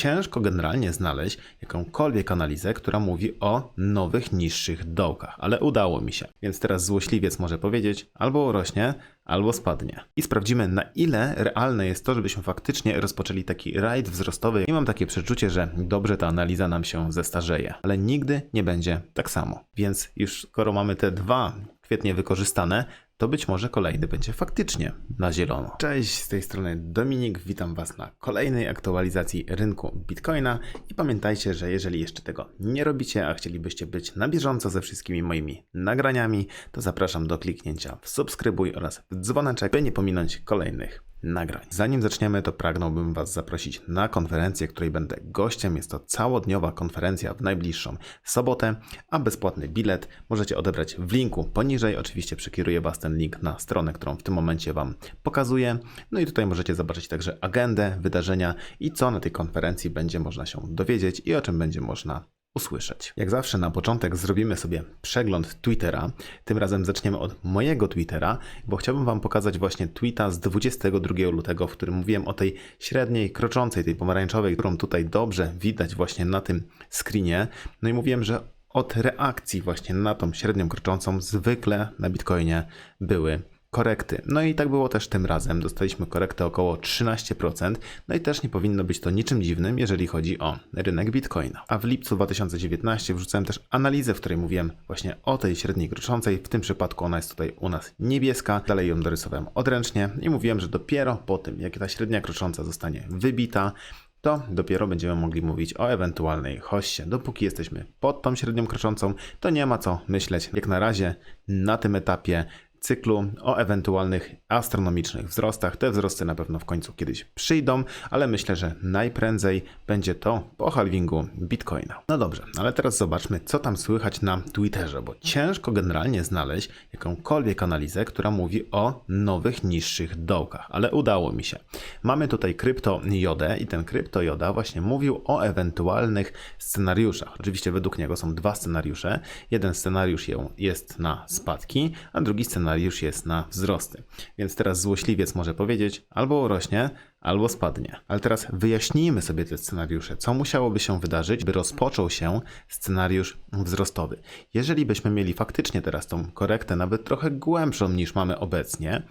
ciężko generalnie znaleźć jakąkolwiek analizę, która mówi o nowych, niższych dołkach, ale udało mi się. Więc teraz złośliwiec może powiedzieć albo urośnie, albo spadnie. I sprawdzimy, na ile realne jest to, żebyśmy faktycznie rozpoczęli taki rajd wzrostowy. I mam takie przeczucie, że dobrze ta analiza nam się zestarzeje, ale nigdy nie będzie tak samo. Więc już skoro mamy te dwa świetnie wykorzystane, to być może kolejny będzie faktycznie na zielono. Cześć, z tej strony Dominik, witam Was na kolejnej aktualizacji rynku Bitcoina i pamiętajcie, że jeżeli jeszcze tego nie robicie, a chcielibyście być na bieżąco ze wszystkimi moimi nagraniami, to zapraszam do kliknięcia w subskrybuj oraz w dzwoneczek, by nie pominąć kolejnych nagrań. Zanim zaczniemy, to pragnąłbym Was zaprosić na konferencję, której będę gościem. Jest to całodniowa konferencja w najbliższą sobotę, a bezpłatny bilet możecie odebrać w linku poniżej. Oczywiście przekieruję Was ten link na stronę, którą w tym momencie Wam pokazuję. No i tutaj możecie zobaczyć także agendę, wydarzenia i co na tej konferencji będzie można się dowiedzieć i o czym będzie można usłyszeć. Jak zawsze na początek zrobimy sobie przegląd Twittera. Tym razem zaczniemy od mojego Twittera, bo chciałbym Wam pokazać właśnie tweeta z 22 lutego, w którym mówiłem o tej średniej, kroczącej, tej pomarańczowej, którą tutaj dobrze widać właśnie na tym screenie. No i mówiłem, że od reakcji właśnie na tą średnią kroczącą zwykle na Bitcoinie były korekty. No i tak było też tym razem. Dostaliśmy korektę około 13%. No i też nie powinno być to niczym dziwnym, jeżeli chodzi o rynek Bitcoina. A w lipcu 2019 wrzucałem też analizę, w której mówiłem właśnie o tej średniej kroczącej. W tym przypadku ona jest tutaj u nas niebieska. Dalej ją dorysowałem odręcznie i mówiłem, że dopiero po tym, jak ta średnia krocząca zostanie wybita, to dopiero będziemy mogli mówić o ewentualnej hoście. Dopóki jesteśmy pod tą średnią kroczącą, to nie ma co myśleć. Jak na razie na tym etapie cyklu o ewentualnych astronomicznych wzrostach. Te wzrosty na pewno w końcu kiedyś przyjdą, ale myślę, że najprędzej będzie to po halvingu Bitcoina. No dobrze, ale teraz zobaczmy, co tam słychać na Twitterze, bo ciężko generalnie znaleźć jakąkolwiek analizę, która mówi o nowych, niższych dołkach, ale udało mi się. Mamy tutaj krypto Jodę i ten krypto Joda właśnie mówił o ewentualnych scenariuszach. Oczywiście według niego są dwa scenariusze. Jeden scenariusz jest na spadki, a drugi scenariusz jest na wzrosty. Więc teraz złośliwiec może powiedzieć albo urośnie, albo spadnie. Ale teraz wyjaśnijmy sobie te scenariusze. Co musiałoby się wydarzyć, by rozpoczął się scenariusz wzrostowy? Jeżeli byśmy mieli faktycznie teraz tą korektę, nawet trochę głębszą niż mamy obecnie,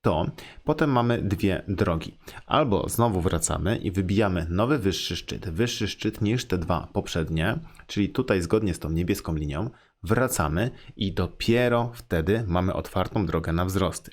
to potem mamy dwie drogi. Albo znowu wracamy i wybijamy nowy wyższy szczyt, wyższy szczyt niż te dwa poprzednie, czyli tutaj zgodnie z tą niebieską linią, wracamy i dopiero wtedy mamy otwartą drogę na wzrosty.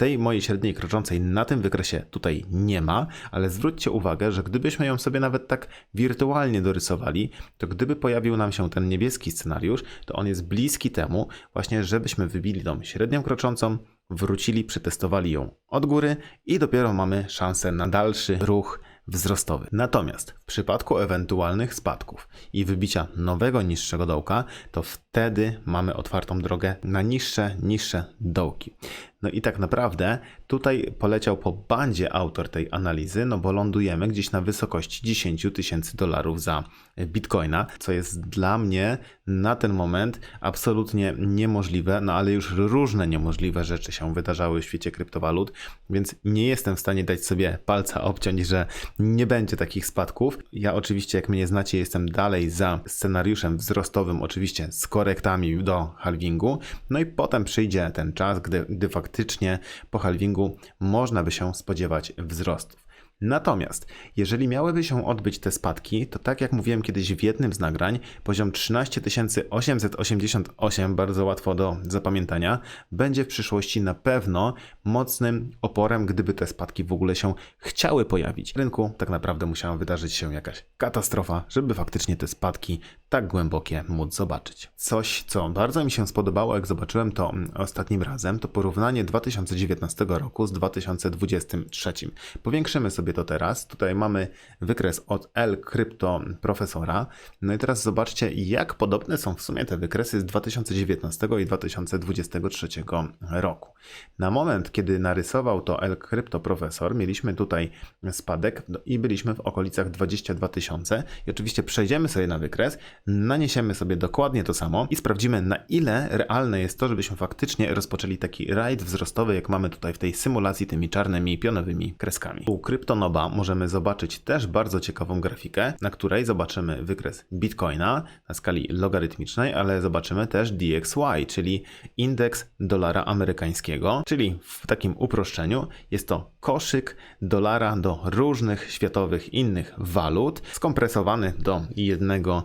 Tej mojej średniej kroczącej na tym wykresie tutaj nie ma, ale zwróćcie uwagę, że gdybyśmy ją sobie nawet tak wirtualnie dorysowali, to gdyby pojawił nam się ten niebieski scenariusz, to on jest bliski temu właśnie, żebyśmy wybili tą średnią kroczącą, wrócili, przetestowali ją od góry i dopiero mamy szansę na dalszy ruch wzrostowy. Natomiast w przypadku ewentualnych spadków i wybicia nowego niższego dołka, to wtedy mamy otwartą drogę na niższe, niższe dołki. No i tak naprawdę tutaj poleciał po bandzie autor tej analizy, no bo lądujemy gdzieś na wysokości 10 tysięcy dolarów za bitcoina, co jest dla mnie na ten moment absolutnie niemożliwe, no ale już różne niemożliwe rzeczy się wydarzały w świecie kryptowalut, więc nie jestem w stanie dać sobie palca obciąć, że nie będzie takich spadków. Ja oczywiście, jak mnie znacie, jestem dalej za scenariuszem wzrostowym, oczywiście z korektami do halvingu, no i potem przyjdzie ten czas, gdy, gdy faktycznie po halvingu można by się spodziewać wzrostów. Natomiast jeżeli miałyby się odbyć te spadki, to tak jak mówiłem kiedyś w jednym z nagrań, poziom 13888, bardzo łatwo do zapamiętania, będzie w przyszłości na pewno mocnym oporem, gdyby te spadki w ogóle się chciały pojawić. W rynku tak naprawdę musiała wydarzyć się jakaś katastrofa, żeby faktycznie te spadki tak głębokie móc zobaczyć. Coś, co bardzo mi się spodobało, jak zobaczyłem to ostatnim razem, to porównanie 2019 roku z 2023. Powiększymy sobie to teraz. Tutaj mamy wykres od L Crypto Profesora. No i teraz zobaczcie, jak podobne są w sumie te wykresy z 2019 i 2023 roku. Na moment, kiedy narysował to L Crypto Profesor, mieliśmy tutaj spadek i byliśmy w okolicach 22 tysiące. I oczywiście przejdziemy sobie na wykres, naniesiemy sobie dokładnie to samo i sprawdzimy na ile realne jest to, żebyśmy faktycznie rozpoczęli taki rajd wzrostowy, jak mamy tutaj w tej symulacji tymi czarnymi pionowymi kreskami. U Kryptonoba możemy zobaczyć też bardzo ciekawą grafikę, na której zobaczymy wykres Bitcoina na skali logarytmicznej, ale zobaczymy też DXY, czyli indeks dolara amerykańskiego, czyli w takim uproszczeniu jest to koszyk dolara do różnych światowych innych walut, skompresowany do jednego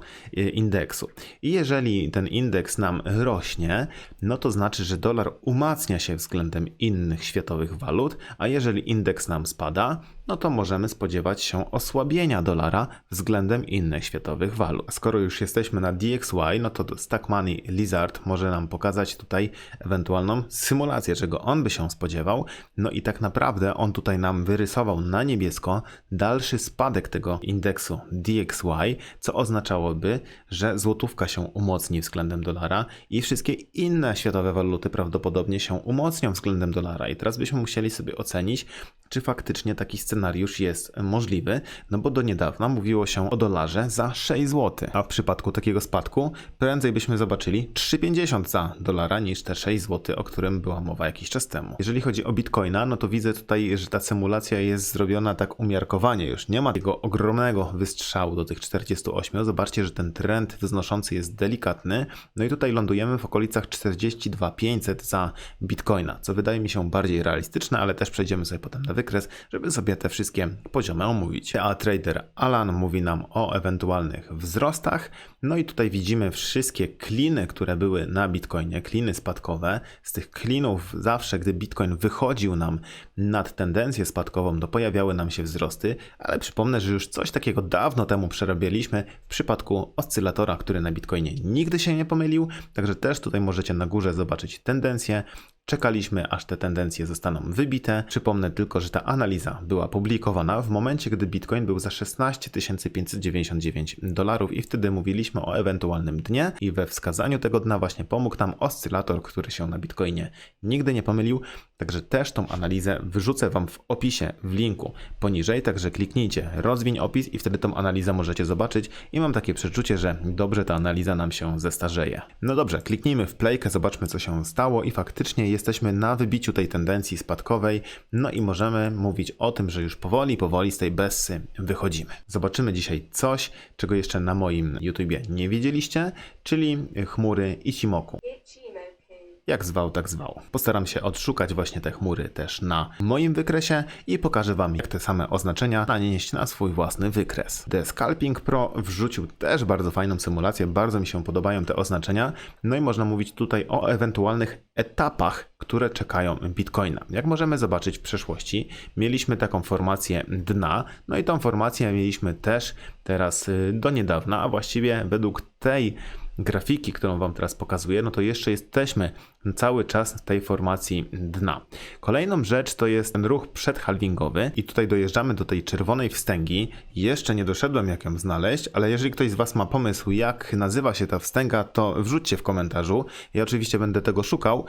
indeksu. I jeżeli ten indeks nam rośnie, no to znaczy, że dolar umacnia się względem innych światowych walut, a jeżeli indeks nam spada, no to możemy spodziewać się osłabienia dolara względem innych światowych walut. Skoro już jesteśmy na DXY, no to Stack Money Lizard może nam pokazać tutaj ewentualną symulację, czego on by się spodziewał. No i tak naprawdę on tutaj nam wyrysował na niebiesko dalszy spadek tego indeksu DXY, co oznaczałoby, że złotówka się umocni względem dolara i wszystkie inne światowe waluty prawdopodobnie się umocnią względem dolara. I teraz byśmy musieli sobie ocenić, czy faktycznie taki scenariusz jest możliwy, no bo do niedawna mówiło się o dolarze za 6 zł, a w przypadku takiego spadku prędzej byśmy zobaczyli 3,50 za dolara niż te 6 zł, o którym była mowa jakiś czas temu. Jeżeli chodzi o bitcoina, no to widzę tutaj, że ta symulacja jest zrobiona tak umiarkowanie już. Nie ma tego ogromnego wystrzału do tych 48. Zobaczcie, że ten trend wznoszący jest delikatny. No i tutaj lądujemy w okolicach 42 500 za bitcoina, co wydaje mi się bardziej realistyczne, ale też przejdziemy sobie potem na wykres, żeby sobie te wszystkie poziomy omówić. A trader Alan mówi nam o ewentualnych wzrostach. No i tutaj widzimy wszystkie kliny, które były na Bitcoinie, kliny spadkowe. Z tych klinów zawsze, gdy Bitcoin wychodził nam nad tendencję spadkową, to pojawiały nam się wzrosty, ale przypomnę, że już coś takiego dawno temu przerabialiśmy w przypadku oscylatora, który na Bitcoinie nigdy się nie pomylił, także też tutaj możecie na górze zobaczyć tendencję. Czekaliśmy, aż te tendencje zostaną wybite. Przypomnę tylko, że ta analiza była publikowana w momencie, gdy Bitcoin był za 16 599 dolarów i wtedy mówiliśmy o ewentualnym dnie i we wskazaniu tego dna właśnie pomógł nam oscylator, który się na Bitcoinie nigdy nie pomylił. Także też tą analizę wyrzucę Wam w opisie, w linku poniżej, także kliknijcie rozwiń opis i wtedy tą analizę możecie zobaczyć i mam takie przeczucie, że dobrze ta analiza nam się zestarzeje. No dobrze, kliknijmy w playkę, zobaczmy co się stało i faktycznie jesteśmy na wybiciu tej tendencji spadkowej, no i możemy mówić o tym, że już powoli, powoli z tej bessy wychodzimy. Zobaczymy dzisiaj coś, czego jeszcze na moim YouTubie nie wiedzieliście, czyli chmury Ichimoku. Jak zwał, tak zwał. Postaram się odszukać właśnie te chmury też na moim wykresie i pokażę Wam, jak te same oznaczenia nanieść na swój własny wykres. The Scalping Pro wrzucił też bardzo fajną symulację, bardzo mi się podobają te oznaczenia. No i można mówić tutaj o ewentualnych etapach, które czekają Bitcoina. Jak możemy zobaczyć w przeszłości, mieliśmy taką formację dna, no i tą formację mieliśmy też teraz y, do niedawna, a właściwie według tej grafiki, którą Wam teraz pokazuję, no to jeszcze jesteśmy cały czas tej formacji dna. Kolejną rzecz to jest ten ruch przedhalvingowy i tutaj dojeżdżamy do tej czerwonej wstęgi. Jeszcze nie doszedłem jak ją znaleźć, ale jeżeli ktoś z Was ma pomysł jak nazywa się ta wstęga, to wrzućcie w komentarzu. Ja oczywiście będę tego szukał.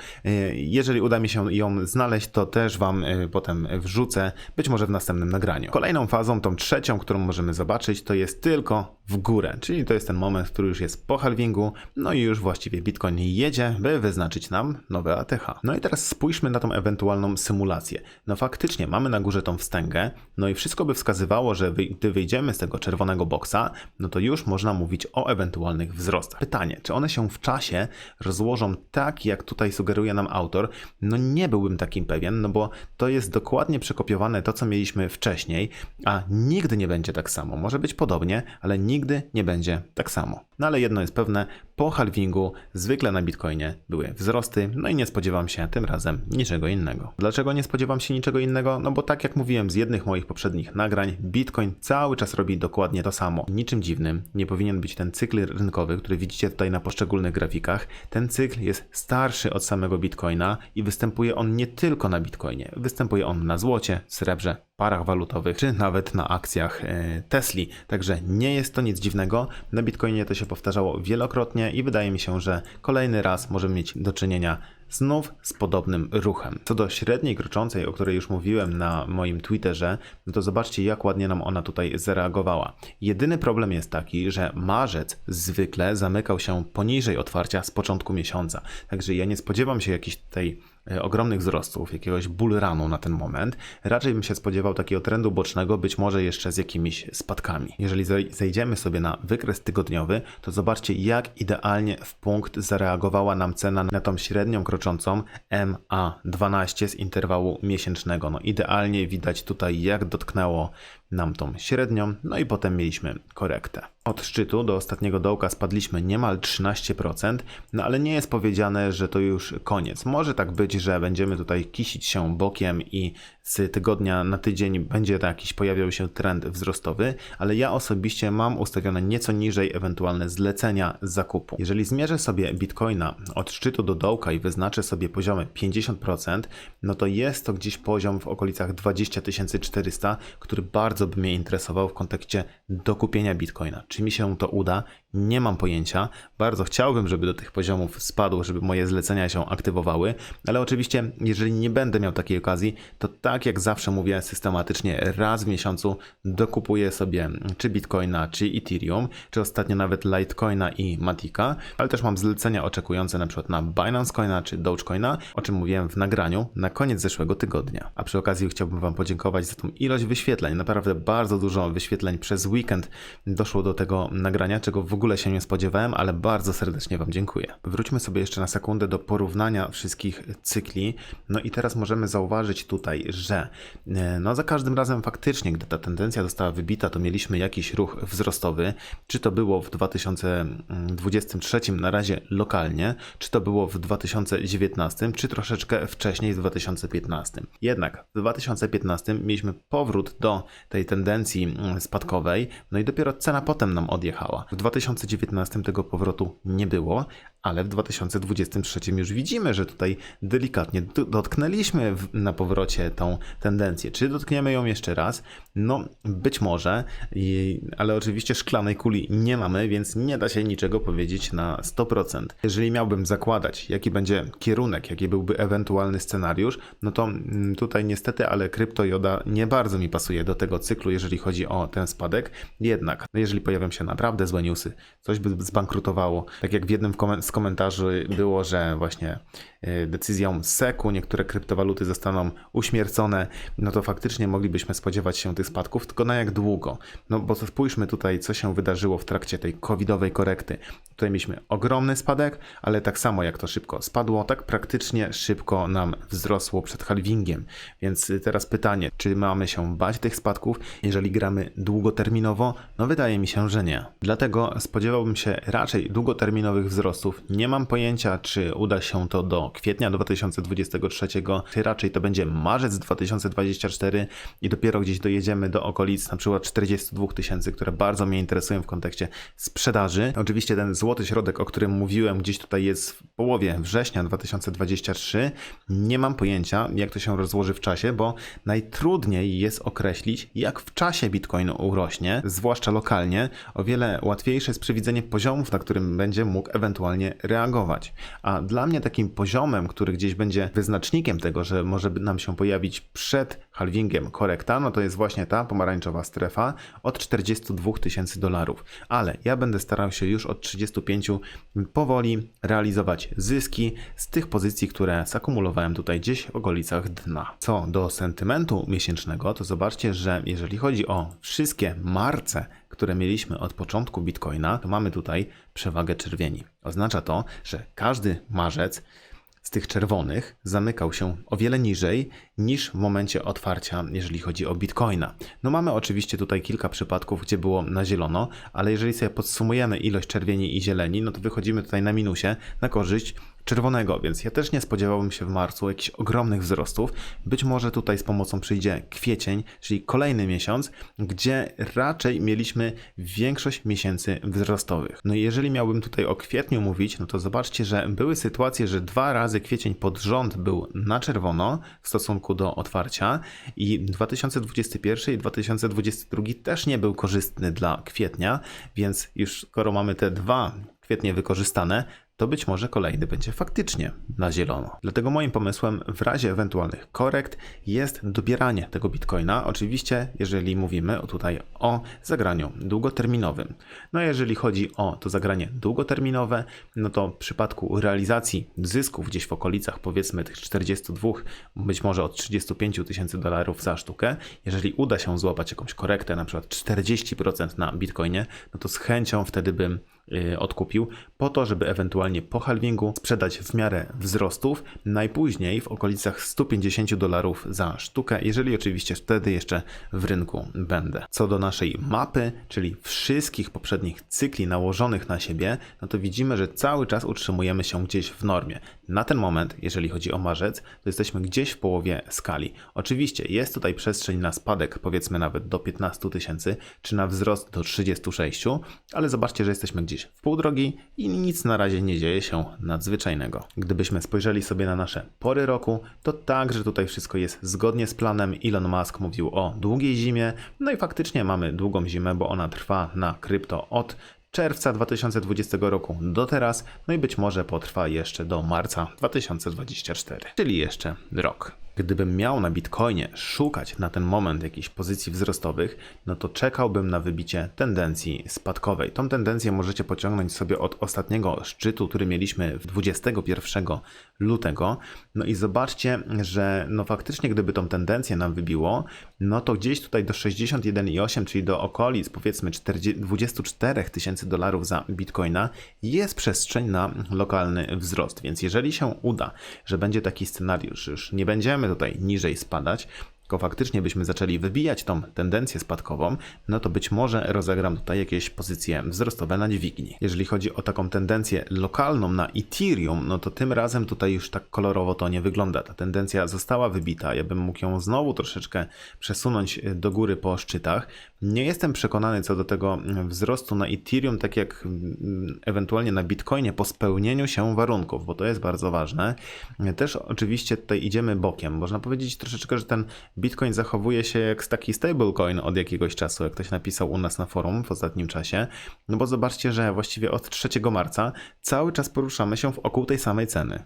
Jeżeli uda mi się ją znaleźć, to też Wam e, potem wrzucę, być może w następnym nagraniu. Kolejną fazą, tą trzecią, którą możemy zobaczyć, to jest tylko w górę, czyli to jest ten moment, który już jest po halvingu, no i już właściwie Bitcoin jedzie, by wyznaczyć nam nowe ATH. No i teraz spójrzmy na tą ewentualną symulację. No faktycznie mamy na górze tą wstęgę, no i wszystko by wskazywało, że gdy wyjdziemy z tego czerwonego boksa, no to już można mówić o ewentualnych wzrostach. Pytanie, czy one się w czasie rozłożą tak, jak tutaj sugeruje nam autor? No nie byłbym takim pewien, no bo to jest dokładnie przekopiowane to, co mieliśmy wcześniej, a nigdy nie będzie tak samo. Może być podobnie, ale nigdy nie będzie tak samo. No ale jedno jest pewne, po halvingu zwykle na Bitcoinie były wzrosty, no i nie spodziewam się tym razem niczego innego. Dlaczego nie spodziewam się niczego innego? No bo tak jak mówiłem z jednych moich poprzednich nagrań, Bitcoin cały czas robi dokładnie to samo. Niczym dziwnym nie powinien być ten cykl rynkowy, który widzicie tutaj na poszczególnych grafikach. Ten cykl jest starszy od samego Bitcoina i występuje on nie tylko na Bitcoinie. Występuje on na złocie, srebrze, parach walutowych, czy nawet na akcjach e, Tesli. Także nie jest to nic dziwnego. Na Bitcoinie to się powtarzało wielokrotnie i wydaje mi się, że kolejny raz możemy mieć do czynienia znów z podobnym ruchem. Co do średniej kroczącej, o której już mówiłem na moim Twitterze, no to zobaczcie, jak ładnie nam ona tutaj zareagowała. Jedyny problem jest taki, że marzec zwykle zamykał się poniżej otwarcia z początku miesiąca. Także ja nie spodziewam się jakiejś tej ogromnych wzrostów, jakiegoś bullrunu na ten moment. Raczej bym się spodziewał takiego trendu bocznego, być może jeszcze z jakimiś spadkami. Jeżeli zej- zejdziemy sobie na wykres tygodniowy, to zobaczcie, jak idealnie w punkt zareagowała nam cena na tą średnią kroczącą MA12 z interwału miesięcznego. No idealnie widać tutaj, jak dotknęło nam tą średnią, no i potem mieliśmy korektę. Od szczytu do ostatniego dołka spadliśmy niemal 13%, no ale nie jest powiedziane, że to już koniec. Może tak być, że będziemy tutaj kisić się bokiem i z tygodnia na tydzień będzie jakiś pojawiał się trend wzrostowy, ale ja osobiście mam ustawione nieco niżej ewentualne zlecenia zakupu. Jeżeli zmierzę sobie Bitcoina od szczytu do dołka i wyznaczę sobie poziomy 50%, no to jest to gdzieś poziom w okolicach 20 400, który bardzo by mnie interesował w kontekście dokupienia Bitcoina. Czy mi się to uda? Nie mam pojęcia. Bardzo chciałbym, żeby do tych poziomów spadł, żeby moje zlecenia się aktywowały, ale oczywiście, jeżeli nie będę miał takiej okazji, to tak jak zawsze mówię systematycznie, raz w miesiącu dokupuję sobie czy Bitcoina, czy Ethereum, czy ostatnio nawet Litecoina i Matika, ale też mam zlecenia oczekujące na przykład na Binance Coina czy Dogecoina, o czym mówiłem w nagraniu na koniec zeszłego tygodnia. A przy okazji chciałbym Wam podziękować za tą ilość wyświetleń. Naprawdę bardzo dużo wyświetleń przez weekend doszło do tego nagrania, czego w ogóle się nie spodziewałem, ale bardzo serdecznie Wam dziękuję. Wróćmy sobie jeszcze na sekundę do porównania wszystkich cykli. No i teraz możemy zauważyć tutaj, że e, no za każdym razem faktycznie, gdy ta tendencja została wybita, to mieliśmy jakiś ruch wzrostowy. Czy to było w 2023 na razie lokalnie, czy to było w 2019, czy troszeczkę wcześniej w 2015. Jednak w 2015 mieliśmy powrót do tej tendencji mm, spadkowej, no i dopiero cena potem nam odjechała. W 2019 tego powrotu nie było, ale w 2023 już widzimy, że tutaj delikatnie dotknęliśmy na powrocie tą tendencję. Czy dotkniemy ją jeszcze raz? No, być może, ale oczywiście szklanej kuli nie mamy, więc nie da się niczego powiedzieć na 100%. Jeżeli miałbym zakładać, jaki będzie kierunek, jaki byłby ewentualny scenariusz, no to mm, tutaj niestety, ale kryptojoda nie bardzo mi pasuje do tego cyklu, jeżeli chodzi o ten spadek. Jednak, jeżeli pojawią się naprawdę złe newsy, coś by zbankrutowało, tak jak w jednym z komentarzy było, że właśnie y, decyzją SEC-u niektóre kryptowaluty zostaną uśmiercone, no to faktycznie moglibyśmy spodziewać się tych spadków, tylko na jak długo? No bo spójrzmy tutaj, co się wydarzyło w trakcie tej covidowej korekty. Tutaj mieliśmy ogromny spadek, ale tak samo jak to szybko spadło, tak praktycznie szybko nam wzrosło przed halvingiem. Więc y, teraz pytanie, czy mamy się bać tych spadków, jeżeli gramy długoterminowo? No wydaje mi się, że nie. Dlatego spodziewałbym się raczej długoterminowych wzrostów. Nie mam pojęcia, czy uda się to do kwietnia 2023, czy raczej to będzie marzec 2024 i dopiero gdzieś dojedziemy do okolic na przykład 42 tysięcy, które bardzo mnie interesują w kontekście sprzedaży. Oczywiście ten złoty środek, o którym mówiłem, gdzieś tutaj jest połowie września 2023. Nie mam pojęcia, jak to się rozłoży w czasie, bo najtrudniej jest określić, jak w czasie Bitcoin urośnie, zwłaszcza lokalnie. O wiele łatwiejsze jest przewidzenie poziomów, na którym będzie mógł ewentualnie reagować. A dla mnie takim poziomem, który gdzieś będzie wyznacznikiem tego, że może nam się pojawić przed halvingiem korekta, no to jest właśnie ta pomarańczowa strefa od 42 tysięcy dolarów. Ale ja będę starał się już od 35 powoli realizować zyski z tych pozycji, które zakumulowałem tutaj gdzieś w okolicach dna. Co do sentymentu miesięcznego, to zobaczcie, że jeżeli chodzi o wszystkie marce, które mieliśmy od początku Bitcoina, to mamy tutaj przewagę czerwieni. Oznacza to, że każdy marzec z tych czerwonych zamykał się o wiele niżej niż w momencie otwarcia, jeżeli chodzi o Bitcoina. No mamy oczywiście tutaj kilka przypadków, gdzie było na zielono, ale jeżeli sobie podsumujemy ilość czerwieni i zieleni, no to wychodzimy tutaj na minusie na korzyść czerwonego, więc ja też nie spodziewałbym się w marcu jakichś ogromnych wzrostów. Być może tutaj z pomocą przyjdzie kwiecień, czyli kolejny miesiąc, gdzie raczej mieliśmy większość miesięcy wzrostowych. No i jeżeli miałbym tutaj o kwietniu mówić, no to zobaczcie, że były sytuacje, że dwa razy kwiecień pod rząd był na czerwono w stosunku do otwarcia i 2021 i 2022 też nie był korzystny dla kwietnia, więc już skoro mamy te dwa świetnie wykorzystane, to być może kolejny będzie faktycznie na zielono. Dlatego moim pomysłem w razie ewentualnych korekt jest dobieranie tego bitcoina. Oczywiście, jeżeli mówimy tutaj o zagraniu długoterminowym. No a jeżeli chodzi o to zagranie długoterminowe, no to w przypadku realizacji zysków gdzieś w okolicach powiedzmy tych 42, być może od 35 tysięcy dolarów za sztukę, jeżeli uda się złapać jakąś korektę, na przykład 40% na bitcoinie, no to z chęcią wtedy bym odkupił, po to, żeby ewentualnie po halvingu sprzedać w miarę wzrostów, najpóźniej w okolicach 150 dolarów za sztukę, jeżeli oczywiście wtedy jeszcze w rynku będę. Co do naszej mapy, czyli wszystkich poprzednich cykli nałożonych na siebie, no to widzimy, że cały czas utrzymujemy się gdzieś w normie. Na ten moment, jeżeli chodzi o marzec, to jesteśmy gdzieś w połowie skali. Oczywiście jest tutaj przestrzeń na spadek, powiedzmy nawet do 15 tysięcy, czy na wzrost do 36, ale zobaczcie, że jesteśmy gdzieś w pół drogi i nic na razie nie dzieje się nadzwyczajnego. Gdybyśmy spojrzeli sobie na nasze pory roku, to także tutaj wszystko jest zgodnie z planem. Elon Musk mówił o długiej zimie, no i faktycznie mamy długą zimę, bo ona trwa na krypto od czerwca 2020 roku do teraz, no i być może potrwa jeszcze do marca 2024, czyli jeszcze rok. Gdybym miał na Bitcoinie szukać na ten moment jakichś pozycji wzrostowych, no to czekałbym na wybicie tendencji spadkowej. Tą tendencję możecie pociągnąć sobie od ostatniego szczytu, który mieliśmy w 21 lutego. No i zobaczcie, że no faktycznie gdyby tą tendencję nam wybiło, no to gdzieś tutaj do 61,8, czyli do okolic powiedzmy 40, 24 tysięcy dolarów za Bitcoina jest przestrzeń na lokalny wzrost. Więc jeżeli się uda, że będzie taki scenariusz, już nie będziemy tutaj niżej spadać, tylko faktycznie byśmy zaczęli wybijać tą tendencję spadkową, no to być może rozegram tutaj jakieś pozycje wzrostowe na dźwigni. Jeżeli chodzi o taką tendencję lokalną na Ethereum, no to tym razem tutaj już tak kolorowo to nie wygląda. Ta tendencja została wybita. Ja bym mógł ją znowu troszeczkę przesunąć do góry po szczytach. Nie jestem przekonany co do tego wzrostu na Ethereum, tak jak mm, ewentualnie na Bitcoinie po spełnieniu się warunków, bo to jest bardzo ważne. Też oczywiście tutaj idziemy bokiem. Można powiedzieć troszeczkę, że ten Bitcoin zachowuje się jak taki stablecoin od jakiegoś czasu, jak ktoś napisał u nas na forum w ostatnim czasie. No bo zobaczcie, że właściwie od 3 marca cały czas poruszamy się wokół tej samej ceny.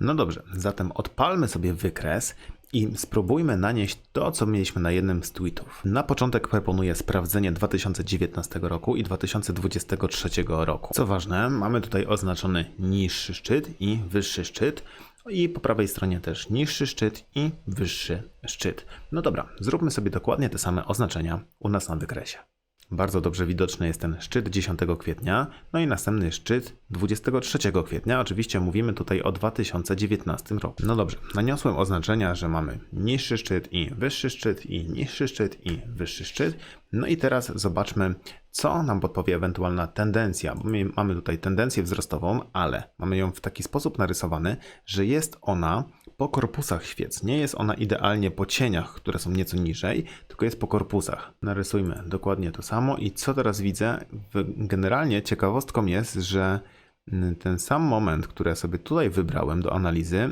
No dobrze, zatem odpalmy sobie wykres i spróbujmy nanieść to, co mieliśmy na jednym z tweetów. Na początek proponuję sprawdzenie 2019 roku i 2023 roku. Co ważne, mamy tutaj oznaczony niższy szczyt i wyższy szczyt. I po prawej stronie też niższy szczyt i wyższy szczyt. No dobra, zróbmy sobie dokładnie te same oznaczenia u nas na wykresie. Bardzo dobrze widoczny jest ten szczyt 10 kwietnia, no i następny szczyt 23 kwietnia. Oczywiście mówimy tutaj o 2019 roku. No dobrze, naniosłem oznaczenia, że mamy niższy szczyt i wyższy szczyt i niższy szczyt i wyższy szczyt. No i teraz zobaczmy, co nam podpowie ewentualna tendencja. Mamy tutaj tendencję wzrostową, ale mamy ją w taki sposób narysowany, że jest ona po korpusach świec. Nie jest ona idealnie po cieniach, które są nieco niżej, tylko jest po korpusach. Narysujmy dokładnie to samo i co teraz widzę? Generalnie ciekawostką jest, że ten sam moment, który ja sobie tutaj wybrałem do analizy,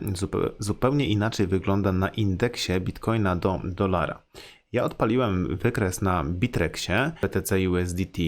zupełnie inaczej wygląda na indeksie Bitcoina do dolara. Ja odpaliłem wykres na Bitrexie BTC USDT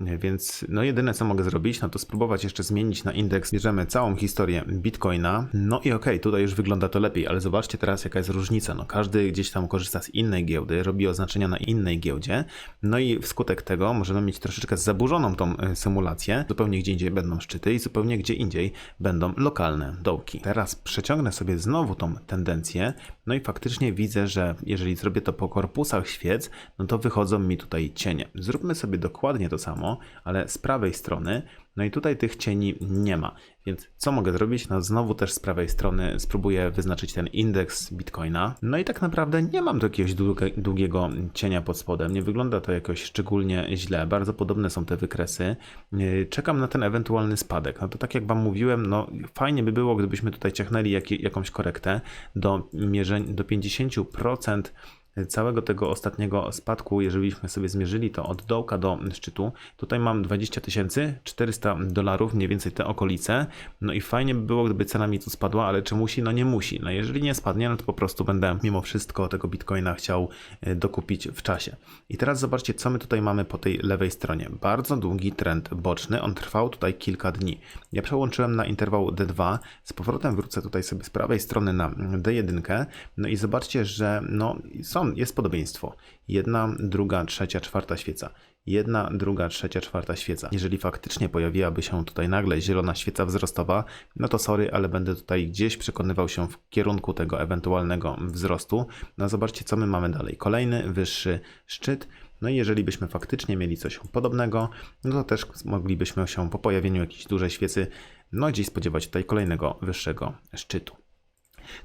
więc no jedyne co mogę zrobić, no to spróbować jeszcze zmienić na indeks. Bierzemy całą historię Bitcoina. No i okej, okay, tutaj już wygląda to lepiej, ale zobaczcie teraz jaka jest różnica. No każdy gdzieś tam korzysta z innej giełdy, robi oznaczenia na innej giełdzie. No i wskutek tego możemy mieć troszeczkę zaburzoną tą e, symulację. Zupełnie gdzie indziej będą szczyty i zupełnie gdzie indziej będą lokalne dołki. Teraz przeciągnę sobie znowu tą tendencję. No i faktycznie widzę, że jeżeli zrobię to po korpusach świec, no to wychodzą mi tutaj cienie. Zróbmy sobie dokładnie to samo ale z prawej strony, no i tutaj tych cieni nie ma. Więc co mogę zrobić? No znowu też z prawej strony spróbuję wyznaczyć ten indeks Bitcoina. No i tak naprawdę nie mam tu jakiegoś długiego cienia pod spodem. Nie wygląda to jakoś szczególnie źle. Bardzo podobne są te wykresy. Yy, czekam na ten ewentualny spadek. No to tak jak Wam mówiłem, no fajnie by było, gdybyśmy tutaj ciachnęli jak, jakąś korektę do mierzeń do 50% całego tego ostatniego spadku, jeżeli byśmy sobie zmierzyli to od dołka do szczytu, tutaj mam 20 400 dolarów, mniej więcej te okolice. No i fajnie by było, gdyby cena mi tu spadła, ale czy musi? No nie musi. No jeżeli nie spadnie, no to po prostu będę mimo wszystko tego bitcoina chciał e, dokupić w czasie. I teraz zobaczcie, co my tutaj mamy po tej lewej stronie. Bardzo długi trend boczny, on trwał tutaj kilka dni. Ja przełączyłem na interwał D2, z powrotem wrócę tutaj sobie z prawej strony na D1, no i zobaczcie, że no są, jest podobieństwo. Jedna, druga, trzecia, czwarta świeca jedna, druga, trzecia, czwarta świeca. Jeżeli faktycznie pojawiłaby się tutaj nagle zielona świeca wzrostowa, no to sorry, ale będę tutaj gdzieś przekonywał się w kierunku tego ewentualnego wzrostu. No zobaczcie, co my mamy dalej. Kolejny wyższy szczyt. No i jeżeli byśmy faktycznie mieli coś podobnego, no to też moglibyśmy się po pojawieniu jakiejś dużej świecy, no gdzieś spodziewać tutaj kolejnego wyższego szczytu.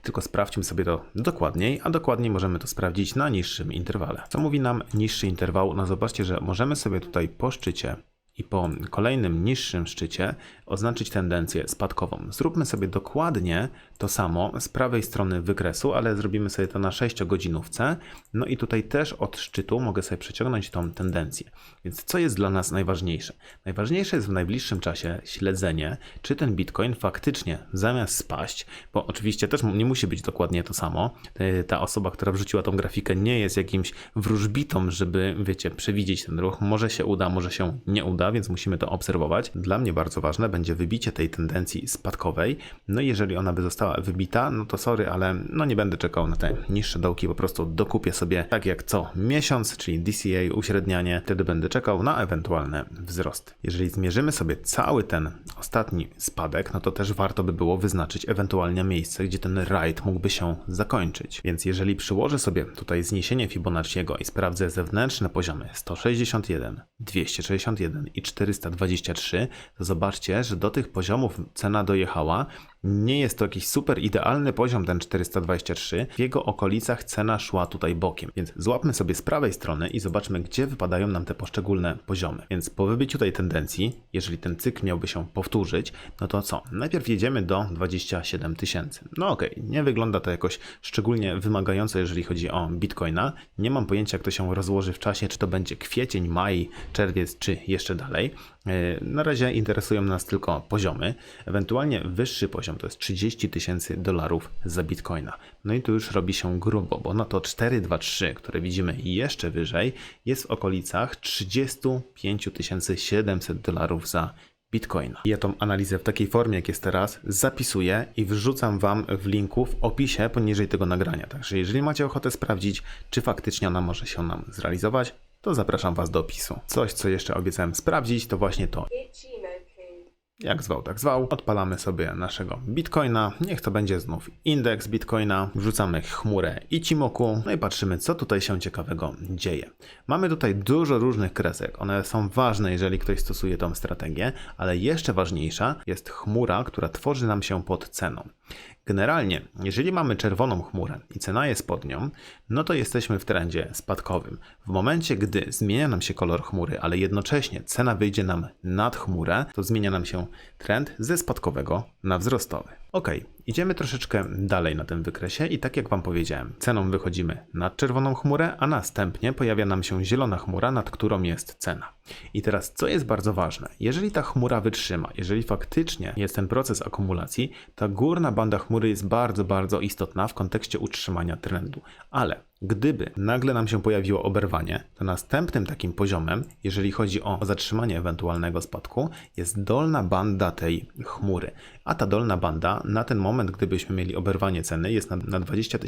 Tylko sprawdźmy sobie to dokładniej, a dokładniej możemy to sprawdzić na niższym interwale. Co mówi nam niższy interwał? No zobaczcie, że możemy sobie tutaj po szczycie i po kolejnym niższym szczycie oznaczyć tendencję spadkową. Zróbmy sobie dokładnie to samo z prawej strony wykresu, ale zrobimy sobie to na 6-godzinówce. No i tutaj też od szczytu mogę sobie przeciągnąć tą tendencję. Więc co jest dla nas najważniejsze? Najważniejsze jest w najbliższym czasie śledzenie, czy ten Bitcoin faktycznie zamiast spaść, bo oczywiście też nie musi być dokładnie to samo. E, ta osoba, która wrzuciła tą grafikę nie jest jakimś wróżbitą, żeby, wiecie, przewidzieć ten ruch. Może się uda, może się nie uda, więc musimy to obserwować. Dla mnie bardzo ważne będzie wybicie tej tendencji spadkowej. No i jeżeli ona by została wybita, no to sorry, ale no nie będę czekał na te niższe dołki, po prostu dokupię sobie tak jak co miesiąc, czyli DCA, uśrednianie, wtedy będę czekał na ewentualne wzrosty. Jeżeli zmierzymy sobie cały ten ostatni spadek, no to też warto by było wyznaczyć ewentualnie miejsce, gdzie ten ride mógłby się zakończyć. Więc jeżeli przyłożę sobie tutaj zniesienie Fibonacciego i sprawdzę zewnętrzne poziomy 161, 261 i 423, to zobaczcie, że do tych poziomów cena dojechała. Nie jest to jakiś super idealny poziom, ten 423. W jego okolicach cena szła tutaj bokiem. Więc złapmy sobie z prawej strony i zobaczmy, gdzie wypadają nam te poszczególne poziomy. Więc po wybiciu tej tendencji, jeżeli ten cykl miałby się powtórzyć, no to co? Najpierw jedziemy do 27 tysięcy. No okej, okay. nie wygląda to jakoś szczególnie wymagająco, jeżeli chodzi o Bitcoina. Nie mam pojęcia, jak to się rozłoży w czasie, czy to będzie kwiecień, maj, czerwiec, czy jeszcze dalej. E, na razie interesują nas tylko poziomy. Ewentualnie wyższy poziom to jest 30 tysięcy dolarów za bitcoina. No i tu już robi się grubo, bo no to 423, które widzimy jeszcze wyżej, jest w okolicach 35 700 dolarów za Bitcoina. Ja tą analizę w takiej formie, jak jest teraz, zapisuję i wrzucam Wam w linku w opisie poniżej tego nagrania. Także jeżeli macie ochotę sprawdzić, czy faktycznie ona może się nam zrealizować, to zapraszam Was do opisu. Coś, co jeszcze obiecałem sprawdzić, to właśnie to. Jak zwał, tak zwał. Odpalamy sobie naszego Bitcoina. Niech to będzie znów indeks Bitcoina. Wrzucamy chmurę Ichimoku. No i patrzymy, co tutaj się ciekawego dzieje. Mamy tutaj dużo różnych kresek. One są ważne, jeżeli ktoś stosuje tą strategię, ale jeszcze ważniejsza jest chmura, która tworzy nam się pod ceną. Generalnie, jeżeli mamy czerwoną chmurę i cena jest pod nią, no to jesteśmy w trendzie spadkowym. W momencie, gdy zmienia nam się kolor chmury, ale jednocześnie cena wyjdzie nam nad chmurę, to zmienia nam się trend ze spadkowego na wzrostowy. Ok, idziemy troszeczkę dalej na tym wykresie i tak jak Wam powiedziałem, ceną wychodzimy nad czerwoną chmurę, a następnie pojawia nam się zielona chmura, nad którą jest cena. I teraz, co jest bardzo ważne, jeżeli ta chmura wytrzyma, jeżeli faktycznie jest ten proces akumulacji, ta górna banda chmury jest bardzo, bardzo istotna w kontekście utrzymania trendu. Ale Gdyby nagle nam się pojawiło oberwanie, to następnym takim poziomem, jeżeli chodzi o zatrzymanie ewentualnego spadku, jest dolna banda tej chmury. A ta dolna banda na ten moment, gdybyśmy mieli oberwanie ceny, jest na, na 20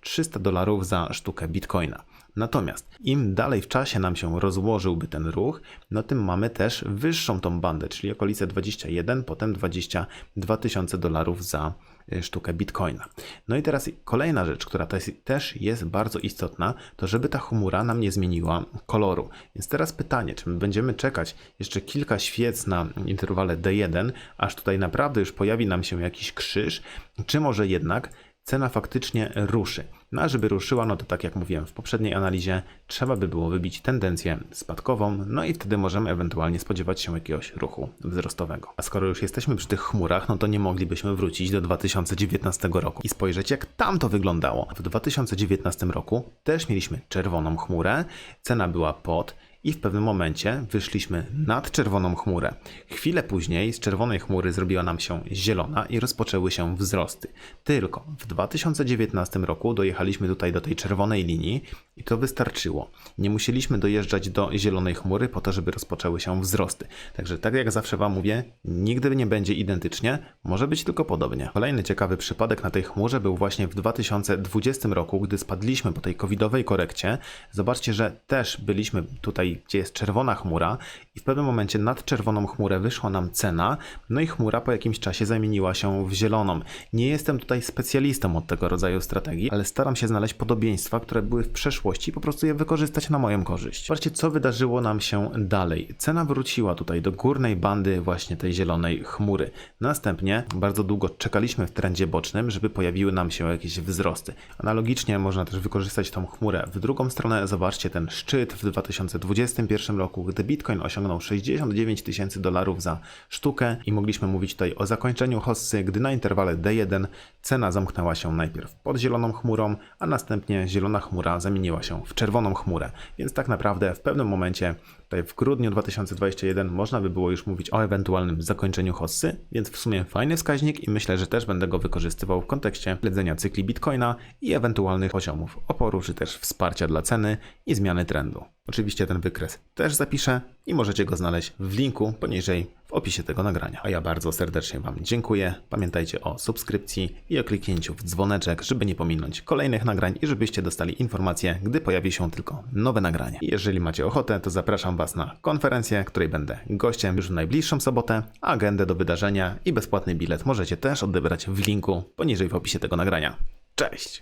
300 dolarów za sztukę bitcoina. Natomiast im dalej w czasie nam się rozłożyłby ten ruch, no tym mamy też wyższą tą bandę, czyli okolice 21, potem 22 tysiące dolarów za sztukę bitcoina. No i teraz kolejna rzecz, która też jest bardzo istotna, to żeby ta chmura nam nie zmieniła koloru. Więc teraz pytanie, czy my będziemy czekać jeszcze kilka świec na interwale D1, aż tutaj naprawdę już pojawi nam się jakiś krzyż, czy może jednak cena faktycznie ruszy. No a żeby ruszyła, no to tak jak mówiłem w poprzedniej analizie, trzeba by było wybić tendencję spadkową, no i wtedy możemy ewentualnie spodziewać się jakiegoś ruchu wzrostowego. A skoro już jesteśmy przy tych chmurach, no to nie moglibyśmy wrócić do 2019 roku i spojrzeć jak tam to wyglądało. W 2019 roku też mieliśmy czerwoną chmurę, cena była pod i w pewnym momencie wyszliśmy nad czerwoną chmurę. Chwilę później z czerwonej chmury zrobiła nam się zielona i rozpoczęły się wzrosty. Tylko w 2019 roku dojechaliśmy tutaj do tej czerwonej linii i to wystarczyło. Nie musieliśmy dojeżdżać do zielonej chmury po to, żeby rozpoczęły się wzrosty. Także tak jak zawsze Wam mówię, nigdy nie będzie identycznie, może być tylko podobnie. Kolejny ciekawy przypadek na tej chmurze był właśnie w 2020 roku, gdy spadliśmy po tej covidowej korekcie. Zobaczcie, że też byliśmy tutaj, gdzie jest czerwona chmura i w pewnym momencie nad czerwoną chmurę wyszła nam cena, no i chmura po jakimś czasie zamieniła się w zieloną. Nie jestem tutaj specjalistą od tego rodzaju strategii, ale staram się znaleźć podobieństwa, które były w przeszłości i po prostu je wykorzystać na moją korzyść. Zobaczcie, co wydarzyło nam się dalej. Cena wróciła tutaj do górnej bandy właśnie tej zielonej chmury. Następnie bardzo długo czekaliśmy w trendzie bocznym, żeby pojawiły nam się jakieś wzrosty. Analogicznie można też wykorzystać tą chmurę w drugą stronę. Zobaczcie ten szczyt w 2021 roku, gdy Bitcoin osiągnął 69 tysięcy dolarów za sztukę i mogliśmy mówić tutaj o zakończeniu hossy, gdy na interwale D1 cena zamknęła się najpierw pod zieloną chmurą, a następnie zielona chmura zamieniła się w czerwoną chmurę. Więc tak naprawdę w pewnym momencie, tutaj w grudniu 2021, można by było już mówić o ewentualnym zakończeniu hossy, więc w sumie fajny wskaźnik i myślę, że też będę go wykorzystywał w kontekście śledzenia cykli Bitcoina i ewentualnych poziomów oporu, czy też wsparcia dla ceny i zmiany trendu. Oczywiście ten wykres też zapiszę i możecie go znaleźć w linku poniżej w opisie tego nagrania. A ja bardzo serdecznie Wam dziękuję. Pamiętajcie o subskrypcji i o kliknięciu w dzwoneczek, żeby nie pominąć kolejnych nagrań i żebyście dostali informacje, gdy pojawi się tylko nowe nagranie. I jeżeli macie ochotę, to zapraszam Was na konferencję, której będę gościem już w najbliższą sobotę. Agendę do wydarzenia i bezpłatny bilet możecie też odebrać w linku poniżej w opisie tego nagrania. Cześć!